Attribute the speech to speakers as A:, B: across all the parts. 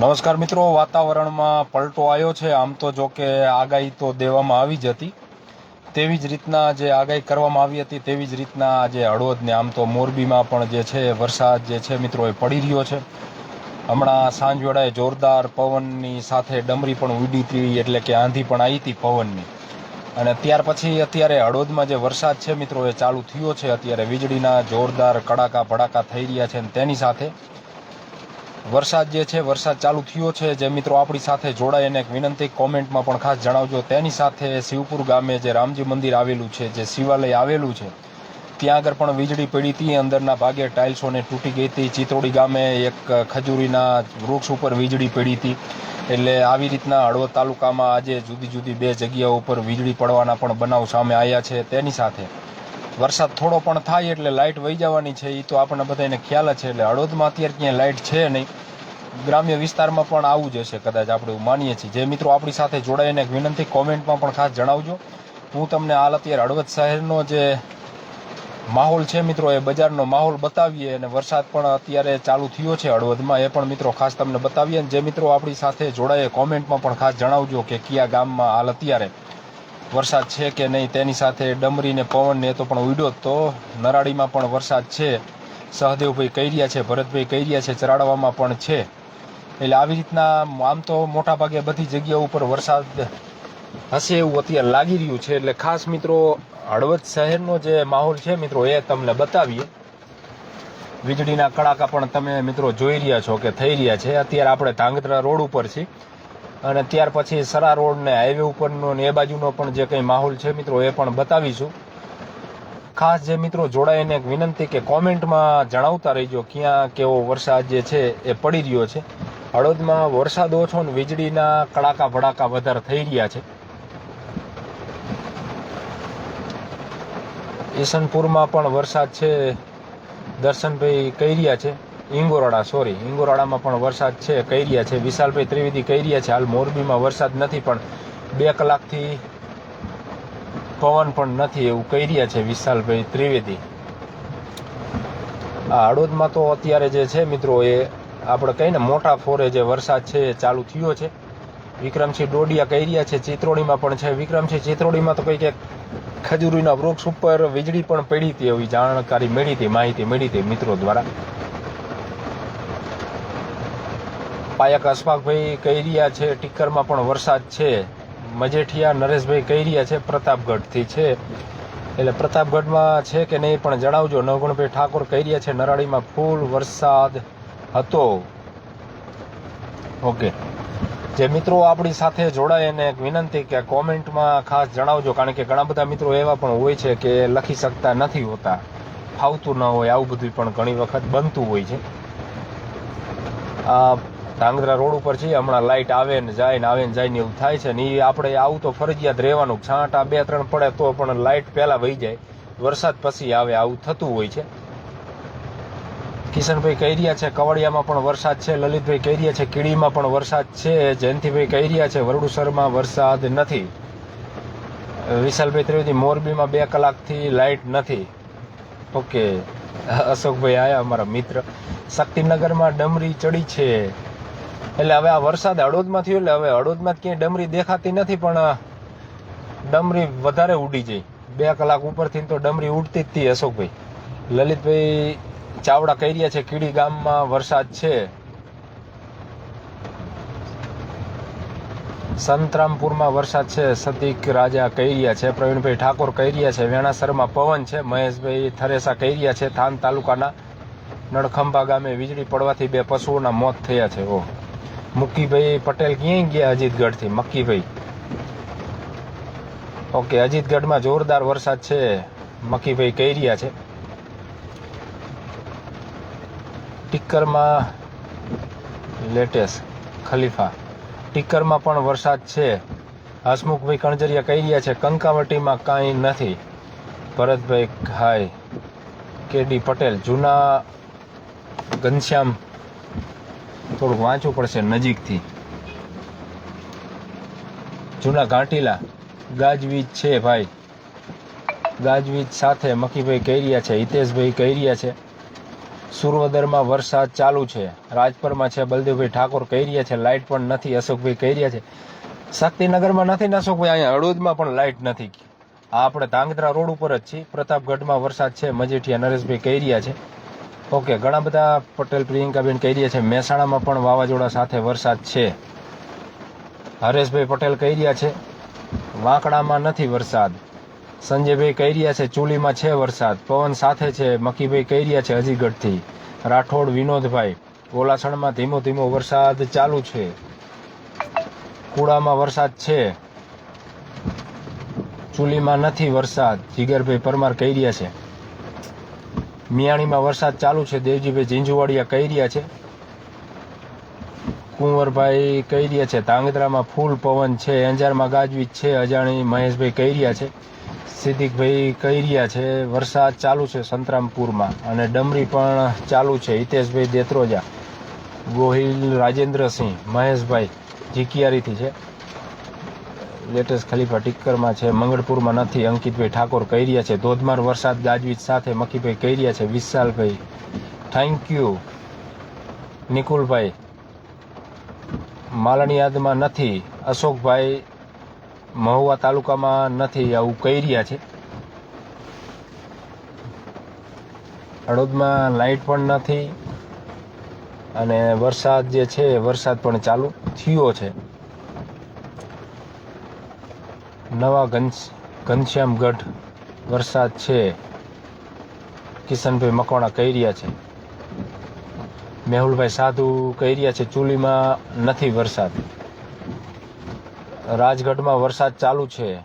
A: નમસ્કાર મિત્રો, વાતાવરણમાં પલટો આવ્યો છે. આમ તો જો કે આગાહી તો દેવામાં આવી જ હતી. તેવી જ રીતના જે આગાહી કરવામાં આવી હતી, તેવી જ રીતના જે હળવદને આમ તો મોરબીમાં પણ જે છે, વરસાદ જે છે મિત્રો, એ પડી રહ્યો છે. હમણાં સાંજ જોરદાર પવનની સાથે ડમરી પણ ઉડી હતી, એટલે કે આંધી પણ આવી હતી પવનની. અને ત્યાર પછી અત્યારે હળવદમાં જે વરસાદ છે મિત્રો, એ ચાલુ થયો છે. અત્યારે વીજળીના જોરદાર કડાકા ભડાકા થઈ રહ્યા છે અને તેની સાથે વરસાદ જે છે, વરસાદ ચાલુ થયો છે. જે મિત્રો આપણી સાથે જોડાય એને એક વિનંતી, કોમેન્ટમાં પણ ખાસ જણાવજો. તેની સાથે શિવપુર ગામે જે રામજી મંદિર આવેલું છે, જે શિવાલય આવેલું છે, ત્યાં આગળ પણ વીજળી પડી હતી. અંદરના ભાગે ટાઇલ્સોને તૂટી ગઈ હતી. ચિત્રોડી ગામે એક ખજૂરીના વૃક્ષ ઉપર વીજળી પડી હતી. એટલે આવી રીતના હળવદ તાલુકામાં આજે જુદી જુદી બે જગ્યાઓ ઉપર વીજળી પડવાના પણ બનાવ સામે આવ્યા છે. તેની સાથે વરસાદ થોડો પણ થાય એટલે લાઇટ વહી જવાની છે એ તો આપણને બધાને ખ્યાલ છે, એટલે હળવદમાં અત્યારે ક્યાંય લાઇટ છે નહીં. ગ્રામ્ય વિસ્તારમાં પણ આવું જ હશે કદાચ આપણે માનીએ છીએ. જે મિત્રો આપણી સાથે જોડાઈને વિનંતી, કોમેન્ટમાં પણ ખાસ જણાવજો. હું તમને હાલ અત્યારે હળવદ શહેરનો જે માહોલ છે મિત્રો, એ બજારનો માહોલ બતાવીએ અને વરસાદ પણ અત્યારે ચાલુ થયો છે હળવદમાં, એ પણ મિત્રો ખાસ તમને બતાવીએ. અને જે મિત્રો આપણી સાથે જોડાયે કોમેન્ટમાં પણ ખાસ જણાવજો કે કયા ગામમાં હાલ અત્યારે વરસાદ છે કે નહીં તેની સાથે ડમરીને પવનને એ તો પણ ઉડ્યો તો. નરાડીમાં પણ વરસાદ છે. સહદેવભાઈ કહી રહ્યા છે, ભરતભાઈ કહી રહ્યા છે, ચરાડવામાં પણ છે. એટલે આવી રીતના આમ તો મોટાભાગે બધી જગ્યાઓ ઉપર વરસાદ હશે એવું અત્યારે લાગી રહ્યું છે. એટલે ખાસ મિત્રો, હળવદ શહેરનો જે માહોલ છે મિત્રો, એ તમને બતાવીએ. વીજળીના કડાકા પણ તમે મિત્રો જોઈ રહ્યા છો કે થઈ રહ્યા છે. અત્યારે આપણે ધાંગધ્રા રોડ ઉપર છીએ. અને ત્યાર પછી સરા રોડ ને હાઈવે ઉપરનો ને એ બાજુનો પણ જે કંઈ માહોલ છે મિત્રો, એ પણ બતાવીશું. ખાસ જે મિત્રો જોડાઈને એક વિનંતી કે કોમેન્ટમાં જણાવતા રહીજો ક્યાં કેવો વરસાદ જે છે એ પડી રહ્યો છે. હળદમાં વરસાદ ઓછો ને વીજળીના કડાકા ભડાકા વધારે થઈ રહ્યા છે. ઈસનપુરમાં પણ વરસાદ છે, દર્શનભાઈ કહી રહ્યા છે. ઇંગોરાડા સોરી ઇંગોરાળામાં પણ વરસાદ છે કહી રહ્યા છે, વિશાલભાઈ ત્રિવેદી કહી રહ્યા છે, હાલ મોરબીમાં વરસાદ નથી, પણ બે કલાકથી પવન પણ નથી એવું કહી રહ્યા છે વિશાલભાઈ ત્રિવેદી. આ હળવદમાં તો અત્યારે જે છે મિત્રો એ આપણે કહીને મોટા ફોરે જે વરસાદ છે એ ચાલુ થયો છે. વિક્રમસિંહ ડોડિયા કહી રહ્યા છે, ચિત્રોડીમાં પણ છે. વિક્રમસિંહ, ચિત્રોડીમાં તો કંઈક ખજૂરીના વૃક્ષ ઉપર વીજળી પણ પડી હતી એવી જાણકારી મળી હતી, માહિતી મળી હતી મિત્રો દ્વારા. પાયક અશફાકભાઈ કહી રહ્યા છે ટીકરમાં પણ વરસાદ છે. મજેઠિયા નરેશભાઈ કહી રહ્યા છે, પ્રતાપગઢથી છે. એટલે પ્રતાપગઢમાં છે કે નહીં પણ જણાવજો. નવગુણભાઈ ઠાકોર કહી રહ્યા છે, નરાળીમાં ફૂલ વરસાદ હતો. ઓકે. જે મિત્રો આપણી સાથે જોડાય એને એક વિનંતી કે કોમેન્ટમાં ખાસ જણાવજો, કારણ કે ઘણા બધા મિત્રો એવા પણ હોય છે કે લખી શકતા નથી હોતા. ફાવતું ન હોય, આવું બધું પણ ઘણી વખત બનતું હોય છે. ધાંગધ્રા રોડ ઉપર છે હમણાં લાઇટ આવે ને જાય ને આવે ને જાય ને એવું થાય છે ને એ આપણે આવું તો ફરજિયાત રહેવાનું. છાંટા બે ત્રણ પડે તો પણ લાઇટ પહેલા વહી જાય. વરસાદ પછી આવે આવું થતું હોય છે. કિશનભાઈ કહી રહ્યા છે કવડિયામાં પણ વરસાદ છે, લલિતભાઈ કહી રહ્યા છે કીડીમાં પણ વરસાદ છે, જયંતિભાઈ કહી રહ્યા છે વરડુસરમાં વરસાદ નથી. વિશાલભાઈ ત્રિવેદી, મોરબીમાં બે કલાકથી લાઇટ નથી. ઓકે, અશોકભાઈ આયા અમારા મિત્ર. શક્તિનગરમાં ડમરી ચડી છે. એટલે હવે આ વરસાદ હળવદમાં થયો, એટલે હવે હળવદમાં ક્યાંય ડમરી દેખાતી નથી, પણ ડમરી વધારે ઉડી જાય. બે કલાક ઉપરથી તો ડમરી ઉડતી જ હતી, અશોકભાઈ. લલિતભાઈ ચાવડા કહી રહ્યા છે, કીડી ગામમાં વરસાદ છે. સંતરામપુરમાં વરસાદ છે, સતીક રાજા કહી રહ્યા છે, પ્રવીણભાઈ ઠાકોર કહી રહ્યા છે, વેણાસરમાં પવન છે, મહેશભાઈ થરેસા કહી રહ્યા છે, થાન તાલુકાના નળખંભા ગામે વીજળી પડવાથી બે પશુઓના મોત થયા છે, ઓ. મુક્કીભાઈ પટેલ ક્યાંય ગયા અજીતગઢથી? મક્કીભાઈ. ઓકે, અજીતગઢમાં જોરદાર વરસાદ છે. મક્કીભાઈ કહી રહ્યા છે. ટીકરમાં લેટેસ્ટ ખલીફા. ટીકરમાં પણ વરસાદ છે. હસમુખભાઈ કણજરિયા કહી રહ્યા છે, કંકાવટીમાં કાંઈ નથી. ભરતભાઈ, હાય. કેડી પટેલ, જૂના ઘનશ્યામ થોડુંક વાંચવું પડશે નજીકથી. જૂના ઘાંટીલા, ગાજવીજ છે ભાઈ. ગાજવીજ સાથે મકીભાઈ કહી રહ્યા છે, હિતેશભાઈ કહી રહ્યા છે. સુરવદરમાં વરસાદ ચાલુ છે. રાજપરમાં છે, બલદેવભાઈ ઠાકોર કહી રહ્યા છે, લાઇટ પણ નથી, અશોકભાઈ કહી રહ્યા છે. શક્તિનગરમાં નથી ને અશોકભાઈ, અહીંયા હળવદમાં પણ લાઇટ નથી. આ આપણે ધાંગધ્રા રોડ ઉપર જ છીએ. પ્રતાપગઢમાં વરસાદ છે, મજેઠિયા નરેશભાઈ કહી રહ્યા છે. ઓકે, ઘણા બધા પટેલ પ્રિયંકાબેન કહી રહ્યા છે, મહેસાણામાં પણ વાવાઝોડા સાથે વરસાદ છે. હરેશભાઈ પટેલ કહી રહ્યા છે, વાંકડામાં નથી વરસાદ. સંજયભાઈ કહી રહ્યા છે, ચૂલીમાં છે વરસાદ. પવન સાથે છે, મકીભાઈ કહી રહ્યા છે હજીગઢથી રાઠોડ, વિનોદભાઈ, ઓલાસણમાં ધીમો ધીમો વરસાદ ચાલુ છે. કુડામાં વરસાદ છે. ચૂલીમાં નથી વરસાદ, જીગરભાઈ પરમાર કહી રહ્યા છે. મિયાણીમાં વરસાદ ચાલુ છે. દેવજીભાઈ ઝીંઝુવાડિયા કહી રહ્યા છે. કુંવરભાઈ કહી રહ્યા છે, ધાંગધ્રામાં ફૂલ પવન છે, અંજારમાં ગાજવીજ છે, અજાણી મહેશભાઈ કહી રહ્યા છે. સિદ્દિકભાઈ કહી રહ્યા છે, વરસાદ ચાલુ છે સંતરામપુરમાં અને ડમરી પણ ચાલુ છે. હિતેશભાઈ દેત્રોજા, ગોહિલ રાજેન્દ્રસિંહ, મહેશભાઈ જીકિયારીથી છે. લેટેસ્ટ ખલીફા ટિક્કરમાં છે. મંગળપુરમાં નથી. અંકિતભાઈ ઠાકોર કહી રહ્યા છે. ધોધમાર વરસાદ ગાજવીજ સાથે મકીભાઈ કહી રહ્યા છે. વિશાલભાઈ થેન્ક યુ નિકુલભાઈ માલણી યાદમાં નથી. અશોકભાઈ, મહુવા તાલુકામાં નથી. આવું કહી રહ્યા છે. હળોદમાં લાઇટ પણ નથી અને વરસાદ જે છે, વરસાદ પણ ચાલુ થયો છે. નવા ઘનશ ઘનશ્યામગઢ, વરસાદ છે. કિશનભાઈ મકવાણા કહી રહ્યા છે. મેહુલભાઈ સાધુ કહી રહ્યા છે, ચૂલીમાં નથી વરસાદ. રાજગઢમાં વરસાદ ચાલુ છે.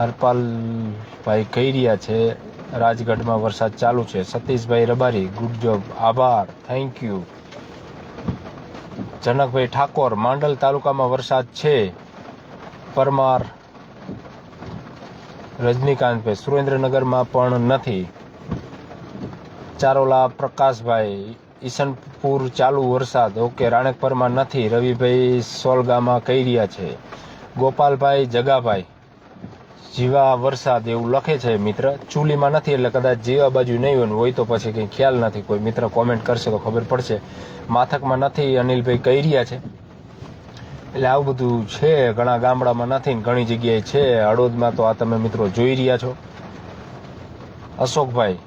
A: હરપાલભાઈ કહી રહ્યા છે, રાજગઢમાં વરસાદ ચાલુ છે. સતીશભાઈ રબારી ગુડ જોબ આભાર થેન્ક યુ જનકભાઈ ઠાકોર, માંડલ તાલુકામાં વરસાદ છે. પરમાર રજનીકાંતભાઈ સુરેન્દ્રનગરમાં પણ નથી. ચારોલા, પ્રકાશભાઈ, ઈસનપુર ચાલુ વરસાદ. ઓકે, રાણેકપરમાં નથી. રવિભાઈ સોલગામાં કહી રહ્યા છે. ગોપાલભાઈ જગાભાઈ જીવા વરસાદ એવું લખે છે મિત્ર. ચૂલીમાં નથી એટલે કદાચ જીવા બાજુ નહીં હોય તો પછી કંઈ ખ્યાલ નથી. કોઈ મિત્ર કોમેન્ટ કરશે તો ખબર પડશે. માથકમાં નથી અનિલભાઈ કહી રહ્યા છે. એટલે આવું બધું છે, ઘણા ગામડામાં નથી ઘણી જગ્યાએ છે. હળવદમાં તો આ તમે મિત્રો જોઈ રહ્યા છો. અશોકભાઈ,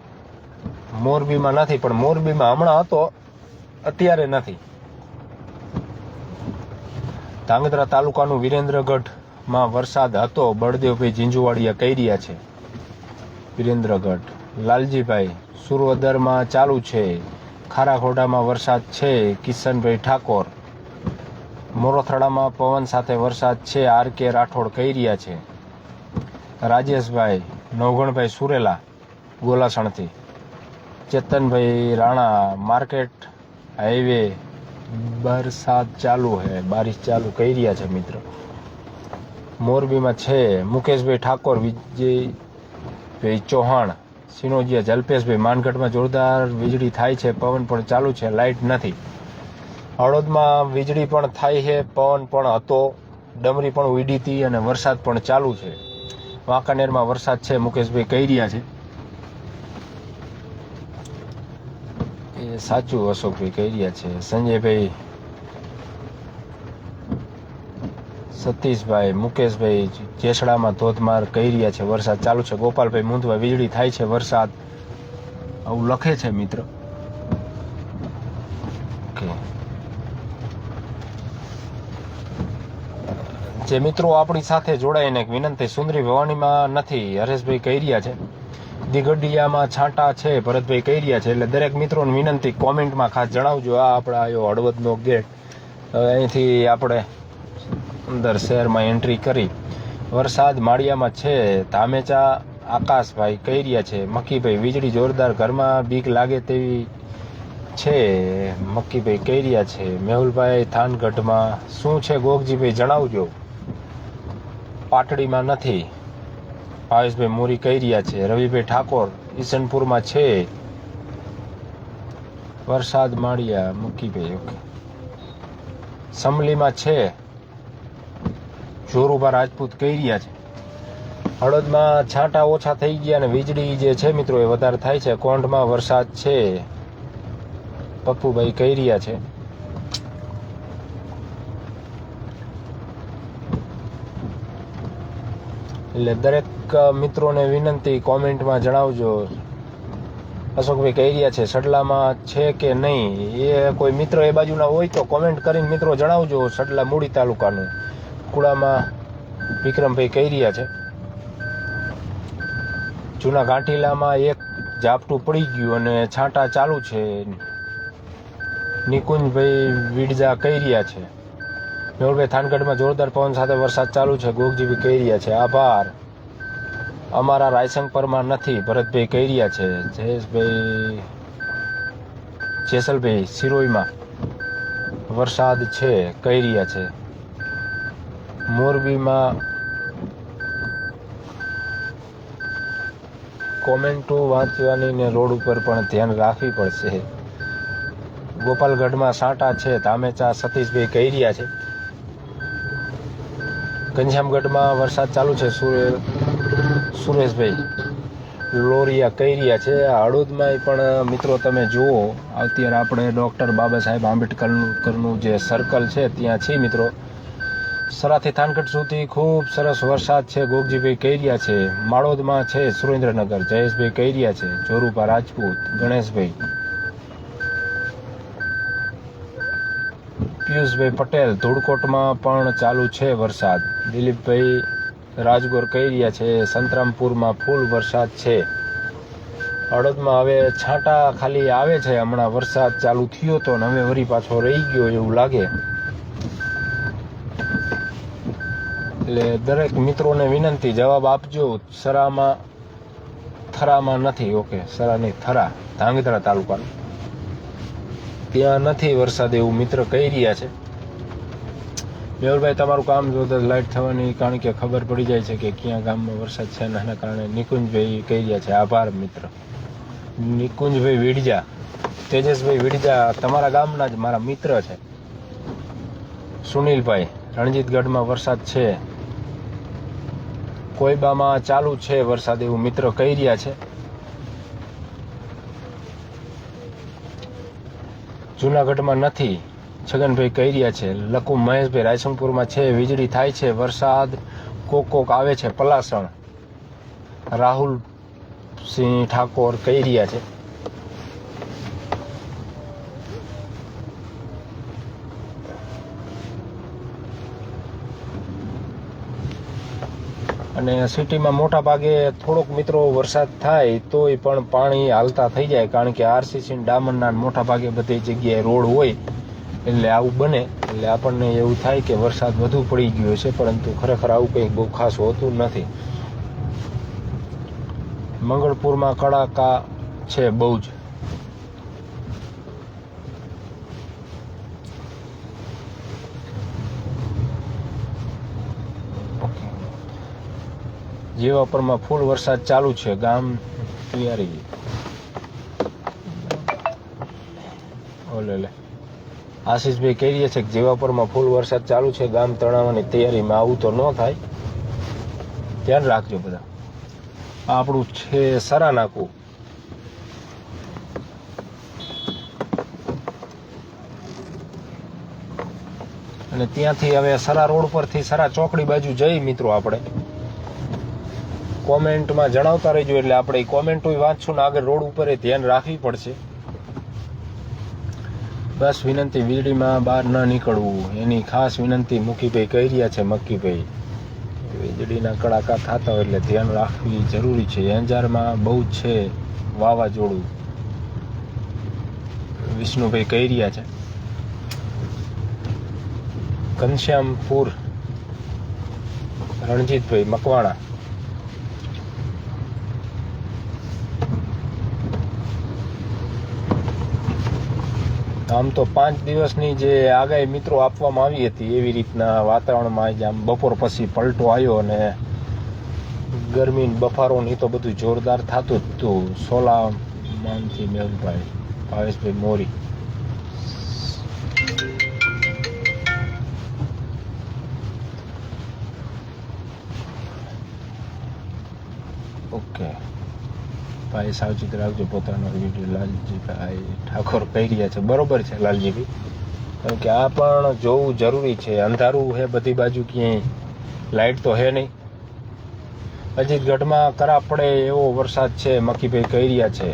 A: મોરબીમાં નથી, પણ મોરબીમાં હમણાં હતો, અત્યારે નથી. ધાંગધ્રા તાલુકાનું વિરેન્દ્રગઢમાં વરસાદ હતો, બળદેવભાઈ ઝીંઝુવાડિયા કહી રહ્યા છે. વિરેન્દ્રગઢ. લાલજીભાઈ, સુરવદરમાં ચાલુ છે. ખારાખોડામાં વરસાદ છે. કિશનભાઈ ઠાકોર. મોરોથડામાં પવન સાથે વરસાદ છે. આર કે રાઠોડ કહી રહ્યા છે. રાજેશભાઈ, નવગણભાઈ સુરેલા, ગોલાસણથી. ચેતનભાઈ રાણા, માર્કેટ, હાઈવે વરસાદ ચાલુ હે. બારિશ ચાલુ કહી રહ્યા છે મિત્ર. મોરબીમાં છે મુકેશભાઈ ઠાકોર, વિજયભાઈ ચૌહાણ, સિનોજીયા જલ્પેશભાઈ માનગઢમાં જોરદાર વીજળી થાય છે, પવન પણ ચાલુ છે, લાઇટ નથી. હળદમાં વીજળી પણ થાય છે, પવન પણ હતો, ડમરી પણ ઉડી હતી અને વરસાદ પણ ચાલુ છે. વાંકાનેરમાં વરસાદ છે, મુકેશભાઈ કહી રહ્યા છે. એ સાચું અશોકભાઈ કહી રહ્યા છે. સંજયભાઈ સતીશભાઈ, મુકેશભાઈ જેસડામાં ધોધમાર કહી રહ્યા છે વરસાદ ચાલુ છે. ગોપાલભાઈ મૂંધવા વીજળી થાય છે વરસાદ. આવું લખે છે મિત્ર. જે મિત્રો આપણી સાથે જોડાઈને વિનંતી, સુંદરી ભવાનીમાં નથી, હરેશભાઈ કહી રહ્યા છે. દિગડિયામાં છાંટા છે, ભરતભાઈ કહી રહ્યા છે. એટલે દરેક મિત્રોને વિનંતી, કોમેન્ટમાં ખાસ જણાવજો આ આપણા આવ્યો હળવદનો ગેટ. હવે અહીંથી આપણે અંદર શહેરમાં એન્ટ્રી કરી. વરસાદ માળિયામાં છે, ધામેચા આકાશભાઈ કહી રહ્યા છે, મક્કીભાઈ વીજળી જોરદાર ઘરમાં બીક લાગે તેવી છે, મક્કીભાઈ કહી રહ્યા છે, મેહુલભાઈ થાનગઢમાં શું છે ગોગજીભાઈ જણાવજો. પાટડીમાં નથી. ભાવેશભાઈ મોરી કહી રહ્યા છે, રવિભાઈ ઠાકોર ઈસનપુરમાં છે. વરસાદ માળિયા, મક્કીભાઈ, ઓકે. સમલીમાં છે. જોરુભા રાજપૂત કહી રહ્યા છે. હળદમાં છાંટા ઓછા થઈ ગયા અને વીજળી જે છે મિત્રો એ વધારે થાય છે. કોંઢમાં વરસાદ છે. પપ્પુભાઈ કહી રહ્યા છે. એટલે દરેક મિત્રોને વિનંતી કોમેન્ટમાં જણાવજો. અશોકભાઈ કહી રહ્યા છે, સડલામાં છે કે નહીં? એ કોઈ મિત્ર એ બાજુના હોય તો કોમેન્ટ કરીને મિત્રો જણાવજો સડલા મૂડી તાલુકાનું. કુડામાં વિક્રમભાઈ કહી રહ્યા છે. જૂના ગાંઠીલામાં એક ઝાપટું પડી ગયું અને છાંટા ચાલુ છે. નિકુંજભાઈ વિડજા કહી રહ્યા છે. મેહુલભાઈ થાનગઢમાં જોરદાર પવન સાથે વરસાદ ચાલુ છે. ગોગજીભી કહી રહ્યા છે, આભાર. અમારા રાયસંગપરમાં નથી, ભરતભાઈ કહી રહ્યા છે. જયેશભાઈ, જેસલભાઈ સિરોઈમાં વરસાદ છે, કહી રહ્યા છે. મોરબીમાં કોમેન્ટો વાંચવાની ને રોડ ઉપર પણ ધ્યાન રાખવી પડશે. ગોપાલગઢમાં સાંટા છે તામેચા સતીશભાઈ કહી રહ્યા છે. ઘનશ્યામગઢમાં વરસાદ ચાલુ છે, સુરે, સુરેશભાઈ લોરિયા કહી રહ્યા છે હળવદમાં પણ, મિત્રો, તમે જુઓ અત્યારે આપણે ડૉક્ટર બાબા સાહેબ આંબેડકરનું જે સર્કલ છે, ત્યાં છીએ મિત્રો. સરાથી થાનગઢ સુધી ખૂબ સરસ વરસાદ છે, ગોગજીભાઈ કહી રહ્યા છે, માળોદમાં છે, સુરેન્દ્રનગર, જયેશભાઈ કૈરિયા છે, જોરુપા રાજપૂત, ગણેશભાઈ, પિયુષભાઈ પટેલ, ધૂળકોટમાં પણ ચાલુ છે વરસાદ. દિલીપભાઈ રાજગોર કૈરિયા છે, સંતરામપુરમાં ફૂલ વરસાદ છે. હળદમાં હવે છાંટા ખાલી આવે છે, હમણાં વરસાદ ચાલુ થયો તો હવે વરી પાછો રહી ગયો એવું લાગે. એટલે દરેક મિત્રોને વિનંતી, જવાબ આપજો. સરામાં થરામાં નથી, ઓકે સરાની થરા, ધાંગધ્રા તાલુકાનું. ત્યાં નથી વરસાદ એવું મિત્ર કહી રહ્યા છે. મેહુલભાઈ, તમારું કામ જોતા લાઇટ થવાની, કારણ કે ખબર પડી જાય છે કે ક્યાં ગામમાં વરસાદ છે ને એના કારણે નિકુંજભાઈ કહી રહ્યા છે. આભાર, મિત્ર. નિકુંજભાઈ વિડજા તેજસભાઈ વિડજા તમારા ગામના જ મારા મિત્ર છે. સુનિલભાઈ, રણજીતગઢમાં વરસાદ છે. કોઈબામાં ચાલુ છે વરસાદ એવું મિત્ર કહી રહ્યા છે. જુનાગઢમાં નથી, છગનભાઈ કહી રહ્યા છે. લકુ મહેશભાઈ રાયસંગપુરમાં છે, વીજળી થાય છે, વરસાદ કોક કોક આવે છે, પલાસણ. રાહુલ સિંહ ઠાકોર કહી રહ્યા છે. અને સિટીમાં મોટા ભાગે થોડોક મિત્રો વરસાદ થાય તોય પણ પાણી હાલતા થઈ જાય, કારણ કે આરસીસી ડામરના મોટા ભાગે બધી જગ્યાએ રોડ હોય, એટલે આવું બને. એટલે આપણને એવું થાય કે વરસાદ વધુ પડી ગયો છે, પરંતુ ખરેખર આવું કંઈ બહુ ખાસ હોતું નથી. મંગળપુરમાં કડાકા છે બહુ જ. જેવાપરમાં ફૂલ વરસાદ ચાલુ છે, ગામ તૈયારી ઓલે લે. આશીષભાઈ કહી રહ્યા છે કે જેવાપરમાં ફૂલ વરસાદ ચાલુ છે, ગામ તણાવવાની તૈયારીમાં આવું તો ન થાય. ધ્યાન રાખજો બધા. આપણું છે સરા નાકું. અને ત્યાંથી હવે સરા રોડ પરથી સરા ચોકડી બાજુ જઈ મિત્રો આપણે. કોમેન્ટમાં જણાવતા રહેજો એટલે આપણે કોમેન્ટ કોમેન્ટો વાંચશું ને આગળ રોડ ઉપર ધ્યાન રાખવી પડશે. બસ વિનંતી, વીજળીમાં બહાર ન નીકળવું. એની ખાસ વિનંતી મુખીભાઈ કહી રહ્યા છે, મક્કીભાઈ. વીજળીના કડાકા થતા હોય એટલે ધ્યાન રાખવી જરૂરી છે. અંજારમાં બહુ જ છે વાવાઝોડું. વિષ્ણુભાઈ કહી રહ્યા છે. ઘનશ્યામપુર, રણજીતભાઈ મકવાણા. આમ તો પાંચ દિવસની જે આગાહી મિત્રો આપવામાં આવી હતી, એવી રીતના વાતાવરણમાં આજે આમ બપોર પછી પલટો આવ્યો અને ગરમી બફારો ને તો બધું જોરદાર થતું જ હતું. સોલા માનથી મેહુલભાઈ ભાવેશભાઈ મોરી. ભાઈ સાવચેત રાખજો પોતાનો વીડિયો લાલજીભાઈ ઠાકોર કહી રહ્યા છે. બરોબર છે લાલજીભાઈ? કારણ કે આ પણ જોવું જરૂરી છે. અંધારું છે બધી બાજુ ક્યાંય. લાઇટ તો હે નહીં. અજીતગઢમાં કરા પડે એવો વરસાદ છે, મકીભાઈ કહી રહ્યા છે.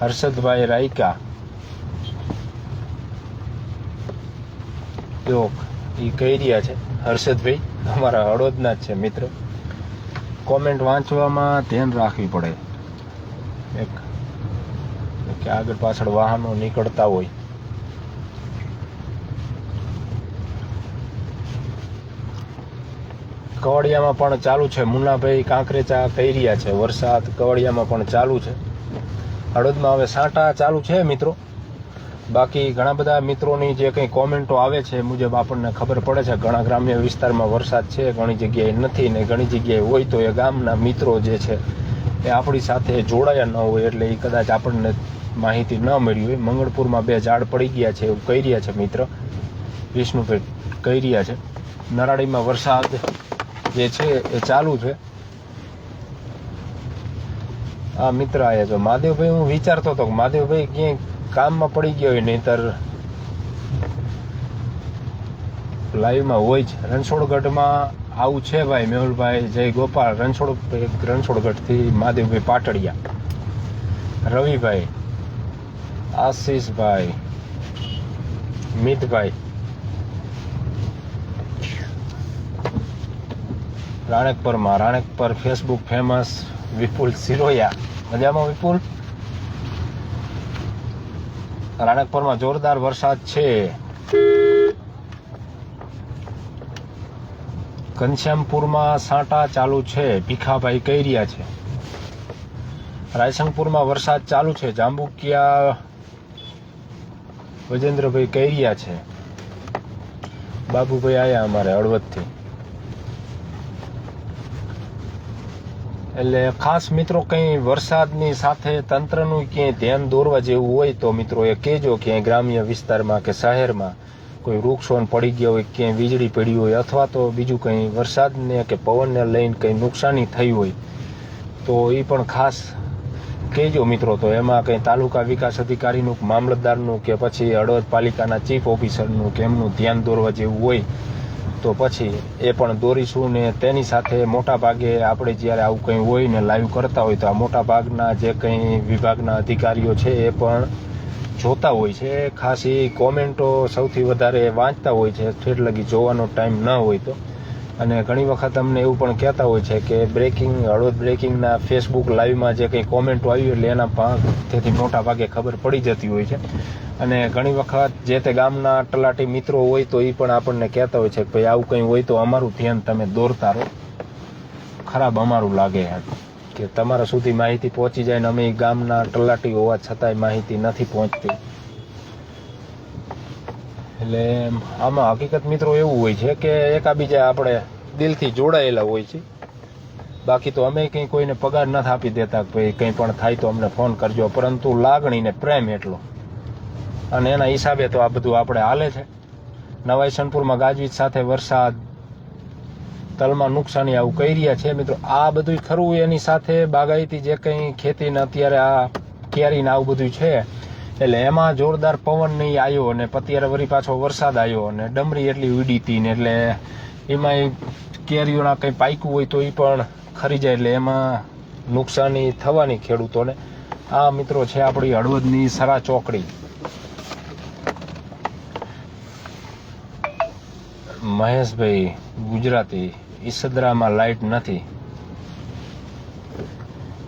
A: હર્ષદભાઈ રાયકા. જો એ કહી રહ્યા છે. હર્ષદભાઈ, અમારા હળોદના જ છે મિત્ર. કોમેન્ટ વાંચવામાં ધ્યાન રાખવી પડે. એક, કે આગળ પાછળ વાહનો નીકળતા હોય. કવડિયામાં પણ ચાલુ છે. મુન્નાભાઈ કાંકરેચા કહી રહ્યા છે. વરસાદ કવડિયામાં પણ ચાલુ છે. હળદમાં હવે સાંટા ચાલુ છે, મિત્રો. બાકી ઘણા બધા મિત્રોની જે કંઈ કોમેન્ટો આવે છે મુજબ આપણને ખબર પડે છે. ઘણા ગ્રામ્ય વિસ્તારમાં વરસાદ છે, ઘણી જગ્યાએ નથી ને ઘણી જગ્યાએ હોય તો એ ગામના મિત્રો જે છે એ આપણી સાથે જોડાયા ન હોય એટલે એ કદાચ આપણને માહિતી ન મળી હોય. મંગળપુરમાં બે ઝાડ પડી ગયા છે એવું કહી રહ્યા છે મિત્ર. વિષ્ણુભાઈ કહી રહ્યા છે. નરાડીમાં વરસાદ જે છે એ ચાલુ છે. આ મિત્ર આવ્યા છે. મહાદેવભાઈ, હું વિચારતો હતો કે મહાદેવભાઈ ક્યાંય કામમાં પડી ગયો હોય નહીતર લાઈવમાં હોય જ. રણછોડગઢમાં આવું છે ભાઈ, મેહુલભાઈ, જય ગોપાલ, રણછોડ, રણછોડગઢથી મહાદેવભાઈ પાટડિયા. રવિભાઈ, આશીષભાઈ, મિતભાઈ, રાણેકપરમાં, રાણેકપર ફેસબુક ફેમસ વિપુલ સિરોયા. મજામાં વિપુલ? રાણકપુરમાં જોરદાર વરસાદ છે. ઘનશ્યામપુરમાં સાંટા ચાલુ છે, ભીખાભાઈ કહી રહ્યા છે. રાયસંગપુરમાં વરસાદ ચાલુ છે, જાંબુકિયા વજેન્દ્રભાઈ કહી રહ્યા છે. બાબુભાઈ આવ્યા અમારે હળવદથી. એટલે ખાસ મિત્રો કંઈ વરસાદની સાથે તંત્રનું ક્યાંય ધ્યાન દોરવા જેવું હોય તો મિત્રો એ કહેજો ક્યાંય ગ્રામ્ય વિસ્તારમાં કે શહેરમાં. કોઈ વૃક્ષોને પડી ગયા હોય, ક્યાંય વીજળી પડી હોય અથવા તો બીજું કંઈ વરસાદને કે પવનને લઈને કંઈ નુકસાની થઈ હોય, તો એ પણ ખાસ કહેજો મિત્રો. તો એમાં કંઈ તાલુકા વિકાસ અધિકારીનું, મામલતદારનું કે પછી હળવદ પાલિકાના ચીફ ઓફિસરનું કે એમનું ધ્યાન દોરવા જેવું હોય, તો પછી એ પણ દોરીશું ને તેની સાથે મોટા ભાગે આપણે જ્યારે આવું કંઈ હોય ને લાઈવ કરતા હોય, તો આ મોટા ભાગના જે કંઈ વિભાગના અધિકારીઓ છે એ પણ જોતા હોય છે. ખાસ એ કોમેન્ટો સૌથી વધારે વાંચતા હોય છે. ઠેર લગી જોવાનો ટાઈમ ન હોય તો. અને ઘણી વખત અમને એવું પણ કહેતા હોય છે કે બ્રેકિંગ હળવદ બ્રેકિંગના ફેસબુક લાઈવમાં જે કંઈ કોમેન્ટો આવી એટલે એના ભાગથી મોટા ભાગે ખબર પડી જતી હોય છે. અને ઘણી વખત જે તે ગામના તલાટી મિત્રો હોય તો એ પણ આપણને કહેતા હોય છે કે ભાઈ આવું કંઈ હોય તો અમારું ધ્યાન તમે દોરતા રહો. ખરાબ અમારું લાગે છે કે તમારા સુધી માહિતી પહોંચી જાય ને અમે ગામના તલાટી હોવા છતાંય માહિતી નથી પહોંચતી. એટલે આમાં હકીકત મિત્રો એવું હોય છે કે એકાબીજા આપણે દિલથી જોડાયેલા હોય છે. બાકી તો અમે કંઈ કોઈને પગાર નથી આપી દેતા કે ભાઈ કંઈ પણ થાય તો અમને ફોન કરજો, પરંતુ લાગણી ને પ્રેમ એટલો. અને એના હિસાબે તો આ બધું આપણે હાલે છે. નવાઈ સનપુરમાં ગાજવીજ સાથે વરસાદ તલમાં નુકસાની આવું કહી રહ્યા છે. મિત્રો, આ બધું ખરું, એની સાથે બાગાયતી જે કંઈ ખેતીને અત્યારે આ કેરીને આવું બધું છે, એટલે એમાં જોરદાર પવન નહીં આવ્યો અને અત્યારે વળી પાછો વરસાદ આવ્યો અને ડમરી એટલી ઉડી હતી ને એટલે એમાં કેરીઓના કંઈ પાક્યું હોય તો એ પણ ખરી જાય, એટલે એમાં નુકસાની થવાની ખેડૂતોને. આ મિત્રો છે આપણી હળવદની સરા ચોકડી. મહેશભાઈ ગુજરાતી ઈસદરામાં લાઇટ નથી.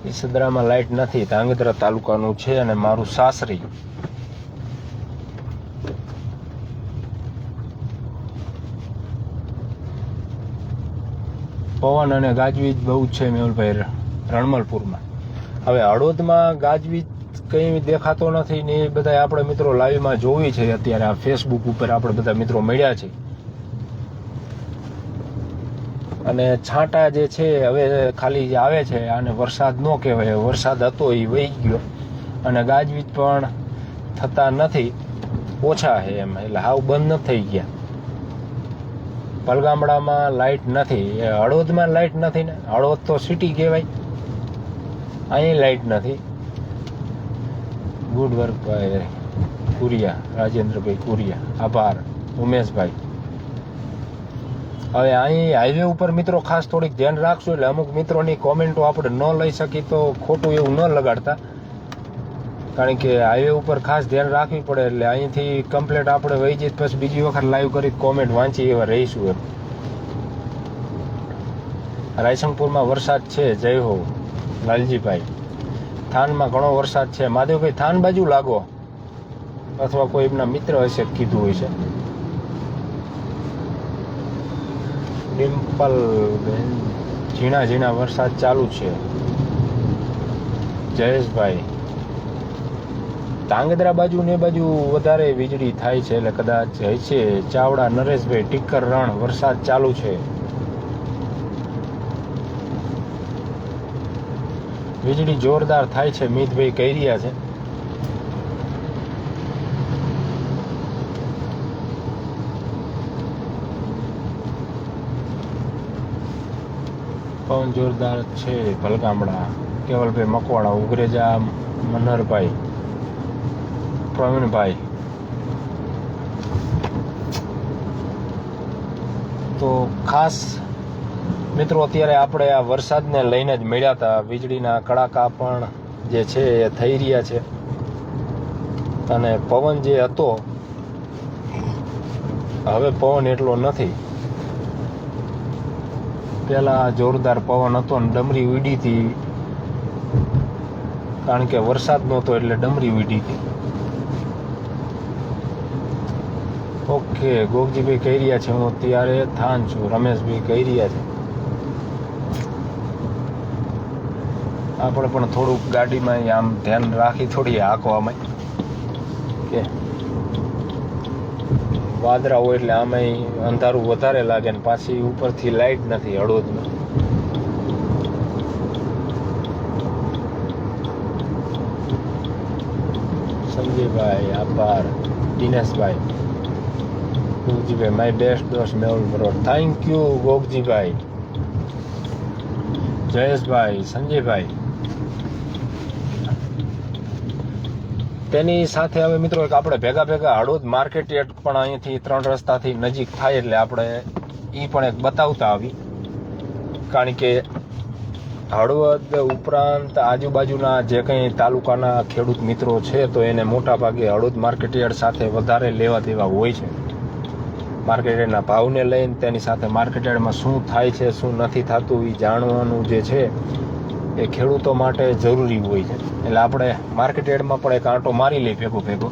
A: ઈસદરામાં લાઇટ નથી. ધાંગધ્રા તાલુકાનું છે અને મારું સાસરી. પવન અને ગાજવીજ બહુ છે મેહુલભાઈ રણમલપુરમાં. હવે હળવદમાં ગાજવીજ કંઈ દેખાતો નથી ને એ બધા આપણે મિત્રો લાઈવમાં જોવી છે. અત્યારે આ ફેસબુક ઉપર આપણે બધા મિત્રો મળ્યા છે. અને છાંટા જે છે, હવે ખાલી જે આવે છે, આને વરસાદ ન કહેવાય. વરસાદ હતો, એ વહી ગયો. અને ગાજવીજ પણ થતા નથી. ઓછા છે એમ, એટલે હાવ બંધ નથી થઈ ગયા. પલગામડામાં લાઇટ નથી. એ હળવદમાં લાઇટ નથી ને? હળવદ તો સિટી કહેવાય. અહીં લાઈટ નથી. ગુડ વર્ક ભાઈ કુરિયા, રાજેન્દ્રભાઈ કુરિયા. આભાર. ઉમેશભાઈ. હવે અહીં હાઈવે ઉપર મિત્રો ખાસ થોડીક ધ્યાન રાખશું એટલે અમુક મિત્રોની કોમેન્ટો આપણે ન લઈ શકીએ તો ખોટું એવું ન લગાડતા. કારણ કે હાઈવે ઉપર ખાસ ધ્યાન રાખવી પડે એટલે અહીંથી કમ્પ્લેટ આપણે વહી જઈએ, પછી બીજી વખત લાઈવ કરી કોમેન્ટ વાંચી એવા રહીશું એમ. રાયસંગપુરમાં વરસાદ છે, જય હો લાલજીભાઈ. થાનમાં ઘણો વરસાદ છે. મહાદેવભાઈ, થાન બાજુ લાગો. અથવા કોઈ એમના મિત્ર હશે કીધું હોય છે. ડિમ્પલ બેન, ઝીણા ઝીણા વરસાદ ચાલુ છે. જયેશભાઈ ધાંગધ્રા બાજુ ને બાજુ વધારે વીજળી થાય છે એટલે કદાચ છે ચાવડા, નરેશભાઈ ટીકર રણ વરસાદ ચાલુ છે. વીજળી જોરદાર થાય છે, મિતભાઈ કહી રહ્યા છે. પવન જોરદાર છે ભલગામડા. કેવલભાઈ મકવાડા ઉગરેજા મનહરભાઈ પ્રવીણભાઈ. તો ખાસ મિત્રો, અત્યારે આપણે આ વરસાદને લઈને જ મળ્યા હતા. વીજળીના કડાકા પણ જે છે એ થઈ રહ્યા છે. અને પવન જે હતો, હવે પવન એટલો નથી. પેલા જોરદાર પવન હતો ને ડમરી ઉડી હતી કારણ કે વરસાદ નહોતો એટલે ડમરી ઉડી હતી ઓકે, ગોગજીભાઈ કહી રહ્યા છે, હું અત્યારે થાન છું. રમેશભાઈ કહી રહ્યા છે. આપણે પણ થોડુંક ગાડીમાં આમ ધ્યાન રાખી થોડી હાંકવામાં. વાદળા હોય એટલે આમાંય અંધારું વધારે લાગે ને પાછી ઉપરથી લાઈટ નથી હળવદમાં સંજયભાઈ, આભાર. દિનેશભાઈ. ગોગજીભાઈ માય બેસ્ટ દોસ્ત મેહુલ બરોડ થેન્ક યુ ગોગજીભાઈ જયેશભાઈ, સંજયભાઈ. તેની સાથે હવે મિત્રો એક આપણે ભેગા ભેગા હળવદ માર્કેટ યાર્ડ પણ અહીંથી ત્રણ રસ્તાથી નજીક થાય એટલે આપણે એ પણ એક બતાવતા આવી. કારણ કે હળવદ ઉપરાંત આજુબાજુના જે કંઈ તાલુકાના ખેડૂત મિત્રો છે, તો એને મોટા ભાગે હળવદ માર્કેટ યાર્ડ સાથે વધારે લેવા દેવા હોય છે. માર્કેટ યાર્ડના ભાવને લઈને તેની સાથે માર્કેટ યાર્ડમાં શું થાય છે, શું નથી થતું એ જાણવાનું જે છે એ ખેડૂતો માટે જરૂરી હોય છે. એટલે આપણે માર્કેટ યાર્ડમાં પણ એક આંટો મારી લઈ ભેગો ભેગો.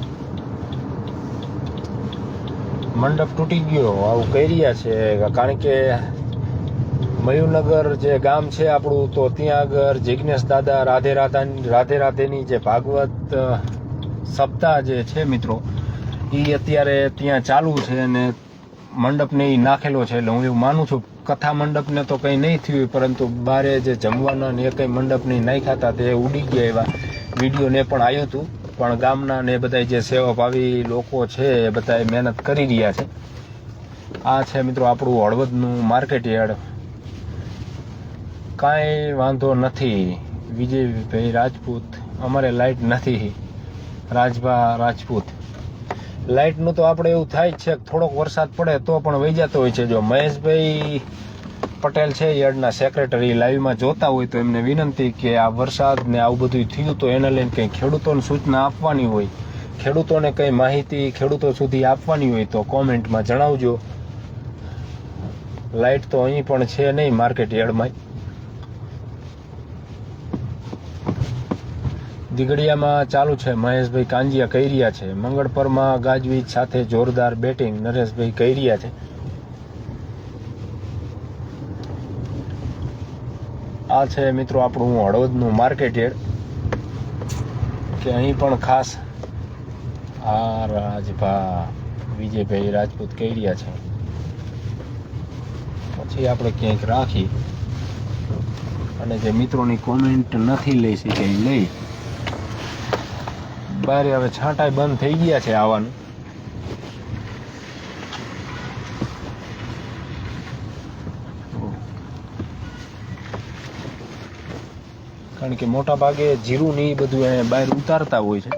A: મંડપ તૂટી ગયો, આવું કહી રહ્યા છે. કારણ કે મયુરનગર જે ગામ છે આપણું, તો ત્યાં આગળ જિજ્ઞેશ દાદા, રાધે રાધા રાધે રાધેની જે ભાગવત સપ્તાહ જે છે મિત્રો એ અત્યારે ત્યાં ચાલુ છે અને મંડપને એ નાખેલો છે એટલે હું એવું માનું છું, કથા મંડપને તો કંઈ નહીં થયું પરંતુ બારે જે જમવાના ને એ કંઈ મંડપની નાખ્યા હતા તે ઉડી ગયા એવા વિડીયોને પણ આવ્યું હતું પણ ગામના ને બધા જે સેવાભાવી લોકો છે એ બધા મહેનત કરી રહ્યા છે. આ છે મિત્રો આપણું હળવદનું માર્કેટ યાર્ડ કાંઈ વાંધો નથી. વિજયભાઈ રાજપૂત, અમારે લાઈટ નથી. રાજભા રાજપૂત. લાઇટનું તો આપણે એવું થાય જ છે, થોડોક વરસાદ પડે તો પણ વહી જતો હોય છે. જો મહેશભાઈ પટેલ છે, યાર્ડના સેક્રેટરી લાઈવમાં જોતા હોય તો એમને વિનંતી કે આ વરસાદ ને આવું બધું થયું તો એને લઈને કંઈ ખેડૂતોને સૂચના આપવાની હોય. ખેડૂતોને કંઈ માહિતી ખેડૂતો સુધી આપવાની હોય તો કોમેન્ટમાં જણાવજો. લાઇટ તો અહીં પણ છે નહીં માર્કેટ યાર્ડમાં. દીગડિયામાં ચાલુ છે. મહેશભાઈ કાંજિયા કહી રહ્યા છે. મંગળપરમાં ગાજવીજ સાથે જોરદાર બેટિંગ નરેશભાઈ કહી રહ્યા છે. આ છે મિત્રો આપણું હળવદનું માર્કેટ યાર્ડ કે અહીં પણ ખાસ આ રાજભા વિજયભાઈ રાજપૂત કહી રહ્યા છે. પછી આપણે ક્યાંક રાખી અને જે મિત્રોની કોમેન્ટ નથી લઈ શકે લઈ. બારે હવે છાંટાઈ બંધ થઈ ગયા છે આવવાનું. કારણ કે મોટા ભાગે જીરું ને એ બધું બહાર ઉતારતા હોય છે.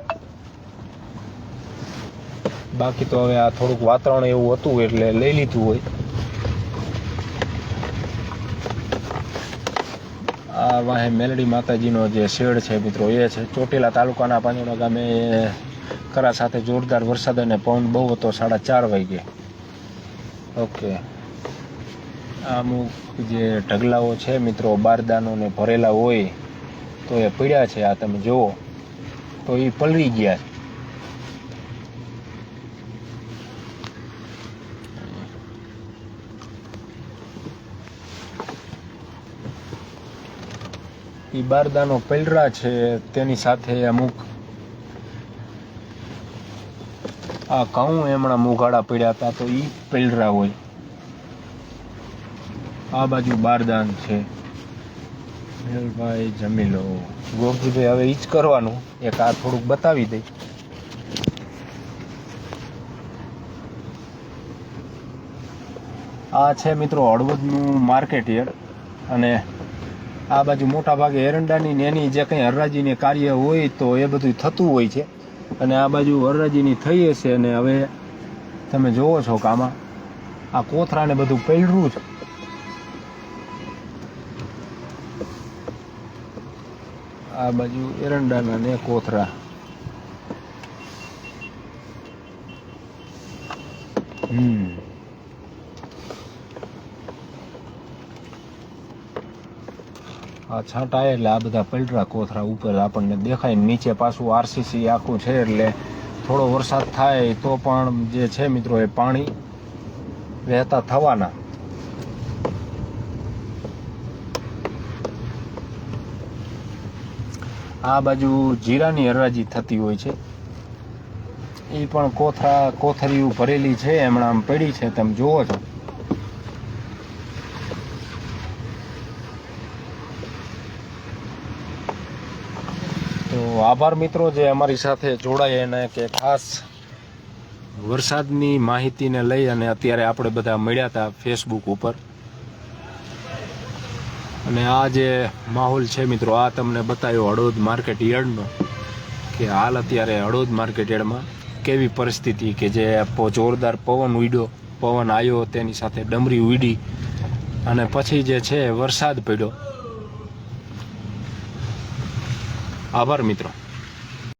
A: બાકી તો હવે આ થોડુંક વાતાવરણ એવું હતું એટલે લઈ લીધું હોય. આ વાહે મેલડી માતાજીનો જે શેડ છે મિત્રો, એ છે. ચોટીલા તાલુકાના પાંજોડા ગામે કરા સાથે જોરદાર વરસાદ અને પવન બહુ હતો, સાડા ચાર વાગે. ઓકે અમુક જે ઢગલાઓ છે મિત્રો બારદાનોને ભરેલા હોય, તો એ પડ્યા છે. આ તમે જુઓ. તો એ પલળી ગયા છે. એ બારદાનો પલરા છે, તેની સાથે અમુક આ ઘઉં એમણા મુઘાડા પડ્યા હતા, તો એ પલરા હોય. આ બાજુ બારદાન છે. મેલભાઈ જમી લો. ગોપજીભાઈ હવે ઈ જ કરવાનું. એક આ થોડુંક બતાવી દઈ આ છે મિત્રો હળવદનું માર્કેટ યાર્ડ અને આ બાજુ મોટા ભાગે એરંડાની એની જે કંઈ હરરાજીની કાર્ય હોય તો એ બધું થતું હોય છે. અને આ બાજુ હરરાજીની થઈ હશે અને હવે તમે જોવો છો કે આમાં આ કોથરાને બધું પૈડરું છે. આ બાજુ એરંડાના ને કોથરા. હમ. આ છાંટા એટલે આ બધા પલટરા કોથરા ઉપર આપણને દેખાય નીચે પાછું આરસીસી આખું છે એટલે થોડો વરસાદ થાય તો પણ જે છે મિત્રો એ પાણી વહેતા થવાના. આ બાજુ જીરાની હરાજી થતી હોય છે. એ પણ કોથરા કોથરીઓ ભરેલી છે હમણાં પડી છે, તમે જુઓ છો. આભાર મિત્રો જે અમારી સાથે જોડાય એને કે ખાસ વરસાદની માહિતીને લઈ અને અત્યારે આપણે બધા મળ્યા હતા ફેસબુક ઉપર. અને આ જે માહોલ છે મિત્રો, આ તમને બતાવ્યો હળોદ માર્કેટ યાર્ડનો કે હાલ અત્યારે હળોદ માર્કેટ યાર્ડમાં કેવી પરિસ્થિતિ કે જે જોરદાર પવન ઉડ્યો, પવન આવ્યો તેની સાથે ડમરી ઉડી અને પછી જે છે વરસાદ પડ્યો. આભાર મિત્રો.